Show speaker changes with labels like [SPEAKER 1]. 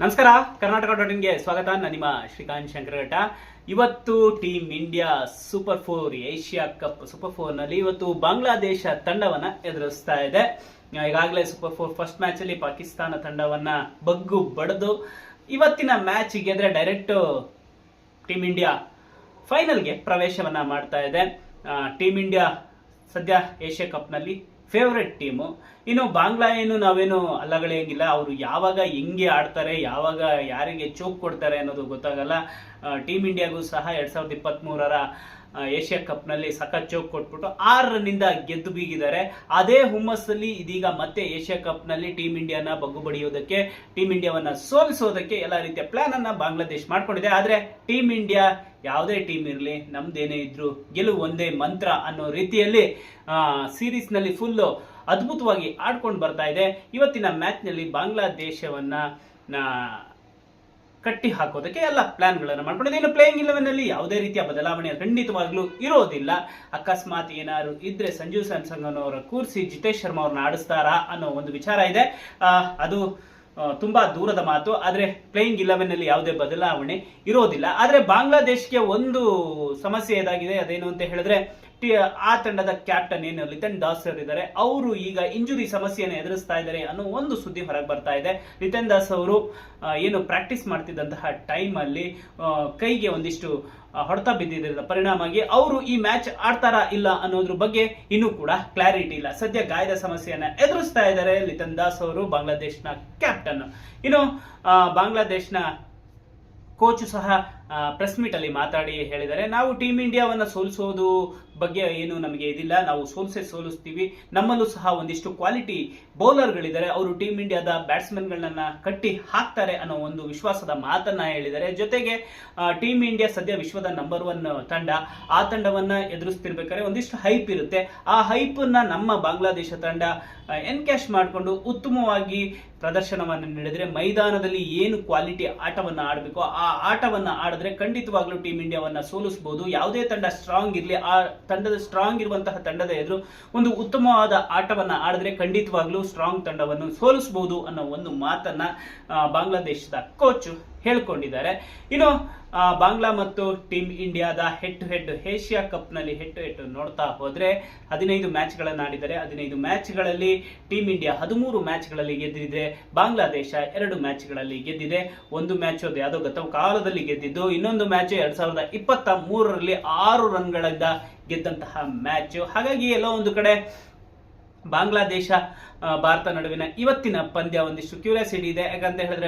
[SPEAKER 1] ನಮಸ್ಕಾರ, ಕರ್ನಾಟಕ ಡಾಟ್ ಸ್ವಾಗತ. ನಾನು ನಿಮ್ಮ ಶ್ರೀಕಾಂತ್ ಶಂಕರಘಟ್ಟ. ಇವತ್ತು Team India super four Asia Cup super ಫೋರ್ನಲ್ಲಿ ಇವತ್ತು ಬಾಂಗ್ಲಾದೇಶ ತಂಡವನ್ನ ಎದುರಿಸ್ತಾ ಇದೆ. ಈಗಾಗಲೇ ಸೂಪರ್ ಫೋರ್ ಫಸ್ಟ್ ಮ್ಯಾಚ್ ಅಲ್ಲಿ ಪಾಕಿಸ್ತಾನ ತಂಡವನ್ನ ಬಗ್ಗು ಬಡಿದು ಇವತ್ತಿನ ಮ್ಯಾಚ್ ಗೆದ್ರೆ ಡೈರೆಕ್ಟ್ ಟೀಮ್ ಇಂಡಿಯಾ ಫೈನಲ್ಗೆ ಪ್ರವೇಶವನ್ನ ಮಾಡ್ತಾ ಇದೆ. ಟೀಮ್ ಇಂಡಿಯಾ ಸದ್ಯ ಏಷ್ಯಾ ಕಪ್ನಲ್ಲಿ ಫೇವರೆಟ್ ಟೀಮು ಇನ್ನು ಬಾಂಗ್ಲಾ ಏನು ನಾವೇನು ಅಲ್ಲಗಳೇಂಗಿಲ್ಲ ಅವರು ಯಾವಾಗ ಹೆಂಗೆ ಆಡ್ತಾರೆ, ಯಾವಾಗ ಯಾರಿಗೆ ಚೋಕ್ ಕೊಡ್ತಾರೆ ಅನ್ನೋದು ಗೊತ್ತಾಗಲ್ಲ. ಟೀಮ್ ಇಂಡಿಯಾಗೂ ಸಹ ಎರಡ್ ಸಾವಿರದ ಇಪ್ಪತ್ತ್ಮೂರರ ಏಷ್ಯಾ ಕಪ್ನಲ್ಲಿ ಸಖತ್ ಚೌಕ್ ಕೊಟ್ಬಿಟ್ಟು ರನ್ನಿಂದ ಗೆದ್ದು ಬೀಗಿದ್ದಾರೆ. ಅದೇ ಹುಮ್ಮಸ್ಸಲ್ಲಿ ಇದೀಗ ಮತ್ತೆ ಏಷ್ಯಾ ಕಪ್ನಲ್ಲಿ ಟೀಮ್ ಇಂಡಿಯಾನ ಬಗ್ಗು ಬಡಿಯೋದಕ್ಕೆ ಟೀಮ್ ಇಂಡಿಯಾವನ್ನ ಸೋಲಿಸೋದಕ್ಕೆ ಎಲ್ಲ ರೀತಿಯ ಪ್ಲಾನ್ ಅನ್ನ ಬಾಂಗ್ಲಾದೇಶ್ ಮಾಡ್ಕೊಂಡಿದೆ. ಆದ್ರೆ ಟೀಮ್ ಇಂಡಿಯಾ ಯಾವುದೇ ಟೀಮ್ ಇರಲಿ, ನಮ್ದೇನೇ ಇದ್ರು ಗೆಲುವು ಒಂದೇ ಮಂತ್ರ ಅನ್ನೋ ರೀತಿಯಲ್ಲಿ ಸೀರೀಸ್ನಲ್ಲಿ ಫುಲ್ ಅದ್ಭುತವಾಗಿ ಆಡ್ಕೊಂಡು ಬರ್ತಾ ಇದೆ. ಇವತ್ತಿನ ಮ್ಯಾಚ್ನಲ್ಲಿ ಬಾಂಗ್ಲಾದೇಶವನ್ನ ಕಟ್ಟಿ ಹಾಕೋದಕ್ಕೆ ಎಲ್ಲ ಪ್ಲಾನ್ಗಳನ್ನು ಮಾಡ್ಕೊಂಡಿದೆ. ಇನ್ನು ಪ್ಲೇಯಿಂಗ್ ಇಲೆವೆನ್ ಅಲ್ಲಿ ಯಾವುದೇ ರೀತಿಯ ಬದಲಾವಣೆ ಖಂಡಿತವಾಗ್ಲೂ ಇರೋದಿಲ್ಲ. ಅಕಸ್ಮಾತ್ ಏನಾದ್ರು ಇದ್ರೆ ಸಂಜು ಸ್ಯಾಮ್ಸಂಗ್ ಅನ್ನೋರ ಕೂರಿಸಿ ಜಿತೇಶ್ ಶರ್ಮಾ ಅವ್ರನ್ನ ಆಡಿಸ್ತಾರಾ ಅನ್ನೋ ಒಂದು ವಿಚಾರ ಇದೆ. ಅದು ತುಂಬಾ ದೂರದ ಮಾತು. ಆದರೆ ಪ್ಲೇಯಿಂಗ್ ಇಲೆವೆನ್ನಲ್ಲಿ ಯಾವುದೇ ಬದಲಾವಣೆ ಇರೋದಿಲ್ಲ. ಆದರೆ ಬಾಂಗ್ಲಾದೇಶ್ಗೆ ಒಂದು ಸಮಸ್ಯೆ ಇದಾಗಿದೆ. ಅದೇನು ಅಂತ ಹೇಳಿದ್ರೆ ಆ ತಂಡದ ಕ್ಯಾಪ್ಟನ್ ಏನು? ಲಿತನ್ ದಾಸ್ ಇದ್ದಾರೆ. ಅವರು ಈಗ ಇಂಜುರಿ ಸಮಸ್ಯೆಯನ್ನು ಎದುರಿಸ್ತಾ ಇದ್ದಾರೆ ಅನ್ನೋ ಒಂದು ಸುದ್ದಿ ಹೊರಗೆ ಬರ್ತಾ ಇದೆ. ಲಿತನ್ ದಾಸ್ ಅವರು ಏನು ಪ್ರಾಕ್ಟೀಸ್ ಮಾಡ್ತಿದ್ದಂತಹ ಟೈಮ್ ಅಲ್ಲಿ ಕೈಗೆ ಒಂದಿಷ್ಟು ಹೊಡೆತ ಬಿದ್ದಿದ್ದರಿಂದ ಪರಿಣಾಮವಾಗಿ ಅವರು ಈ ಮ್ಯಾಚ್ ಆಡ್ತಾರಾ ಇಲ್ಲ ಅನ್ನೋದ್ರ ಬಗ್ಗೆ ಇನ್ನೂ ಕೂಡ ಕ್ಲಾರಿಟಿ ಇಲ್ಲ. ಸದ್ಯ ಗಾಯದ ಸಮಸ್ಯೆಯನ್ನು ಎದುರಿಸ್ತಾ ಇದ್ದಾರೆ ಲಿತನ್ ದಾಸ್ ಅವರು, ಬಾಂಗ್ಲಾದೇಶ್ನ ಕ್ಯಾಪ್ಟನ್ ಇನ್ನು ಬಾಂಗ್ಲಾದೇಶ್ನ ಕೋಚ್ ಸಹ ಪ್ರೆಸ್ ಅಲ್ಲಿ ಮಾತಾಡಿ ಹೇಳಿದ್ದಾರೆ. ನಾವು ಟೀಮ್ ಇಂಡಿಯಾವನ್ನ ಸೋಲಿಸೋದು ಬಗ್ಗೆ ಏನು ನಮಗೆ ಇದಿಲ್ಲ. ನಾವು ಸೋಲ್ಸೇ ಸೋಲಿಸ್ತೀವಿ. ನಮ್ಮಲ್ಲೂ ಸಹ ಒಂದಿಷ್ಟು ಕ್ವಾಲಿಟಿ ಬೌಲರ್ಗಳಿದ್ದಾರೆ ಅವರು ಟೀಮ್ ಇಂಡಿಯಾದ ಬ್ಯಾಟ್ಸ್ಮನ್ಗಳನ್ನ ಕಟ್ಟಿ ಹಾಕ್ತಾರೆ ಅನ್ನೋ ಒಂದು ವಿಶ್ವಾಸದ ಮಾತನ್ನ ಹೇಳಿದ್ದಾರೆ. ಜೊತೆಗೆ ಟೀಮ್ ಇಂಡಿಯಾ ಸದ್ಯ ವಿಶ್ವದ ನಂಬರ್ ಒನ್ ತಂಡ. ಆ ತಂಡವನ್ನ ಎದುರಿಸ್ತಿರ್ಬೇಕಾದ್ರೆ ಒಂದಿಷ್ಟು ಹೈಪ್ ಇರುತ್ತೆ. ಆ ಹೈಪ್ನ ನಮ್ಮ ಬಾಂಗ್ಲಾದೇಶ ತಂಡ ಎನ್ಕ್ಯಾಶ್ ಮಾಡಿಕೊಂಡು ಉತ್ತಮವಾಗಿ ಪ್ರದರ್ಶನವನ್ನು ನೀಡಿದರೆ ಮೈದಾನದಲ್ಲಿ ಏನು ಕ್ವಾಲಿಟಿ ಆಟವನ್ನು ಆಡಬೇಕು ಆ ಆಟವನ್ನ ಆಡಿದ್ರೆ ಖಂಡಿತವಾಗ್ಲೂ ಟೀಮ್ ಇಂಡಿಯಾವನ್ನ ಸೋಲಿಸಬಹುದು ಯಾವುದೇ ತಂಡ ಸ್ಟ್ರಾಂಗ್ ಇರಲಿ, ಆ ತಂಡದ ಸ್ಟ್ರಾಂಗ್ ಇರುವಂತಹ ತಂಡದ ಎದುರು ಒಂದು ಉತ್ತಮವಾದ ಆಟವನ್ನ ಆಡಿದ್ರೆ ಖಂಡಿತವಾಗ್ಲೂ ಸ್ಟ್ರಾಂಗ್ ತಂಡವನ್ನು ಸೋಲಿಸಬಹುದು ಅನ್ನೋ ಒಂದು ಮಾತನ್ನ ಬಾಂಗ್ಲಾದೇಶದ ಕೋಚ್ ಹೇಳ್ಕೊಂಡಿದ್ದಾರೆ. ಇನ್ನು ಬಾಂಗ್ಲಾ ಮತ್ತು ಟೀಮ್ ಇಂಡಿಯಾದ ಹೆಡ್ ಟು ಹೆಡ್ ಏಷ್ಯಾ ಕಪ್ನಲ್ಲಿ ಹೆಡ್ ಟು ಹೆಡ್ ನೋಡ್ತಾ ಹೋದರೆ ಹದಿನೈದು ಮ್ಯಾಚ್ಗಳನ್ನು ಆಡಿದ್ದಾರೆ. ಹದಿನೈದು ಮ್ಯಾಚ್ಗಳಲ್ಲಿ ಟೀಮ್ ಇಂಡಿಯಾ ಹದಿಮೂರು ಮ್ಯಾಚ್ಗಳಲ್ಲಿ ಗೆದ್ದಿದೆ. ಬಾಂಗ್ಲಾದೇಶ ಎರಡು ಮ್ಯಾಚ್ಗಳಲ್ಲಿ ಗೆದ್ದಿದೆ. ಒಂದು ಮ್ಯಾಚ್ ಅದು ಯಾವುದೋ ಗತ ಕಾಲದಲ್ಲಿ ಗೆದ್ದಿದ್ದು, ಇನ್ನೊಂದು ಮ್ಯಾಚ್ ಎರಡು ಸಾವಿರದ ಇಪ್ಪತ್ತ ಮೂರರಲ್ಲಿ ಆರು ರನ್ಗಳಿಂದ ಗೆದ್ದಂತಹ ಮ್ಯಾಚ್ ಹಾಗಾಗಿ ಎಲ್ಲೋ ಒಂದು ಕಡೆ ಬಾಂಗ್ಲಾದೇಶ ಭಾರತ ನಡುವಿನ ಇವತ್ತಿನ ಪಂದ್ಯ ಒಂದಿಷ್ಟು ಕ್ಯೂರಿಯಾಸಿಟಿ ಇದೆ. ಯಾಕಂತ ಹೇಳಿದ್ರೆ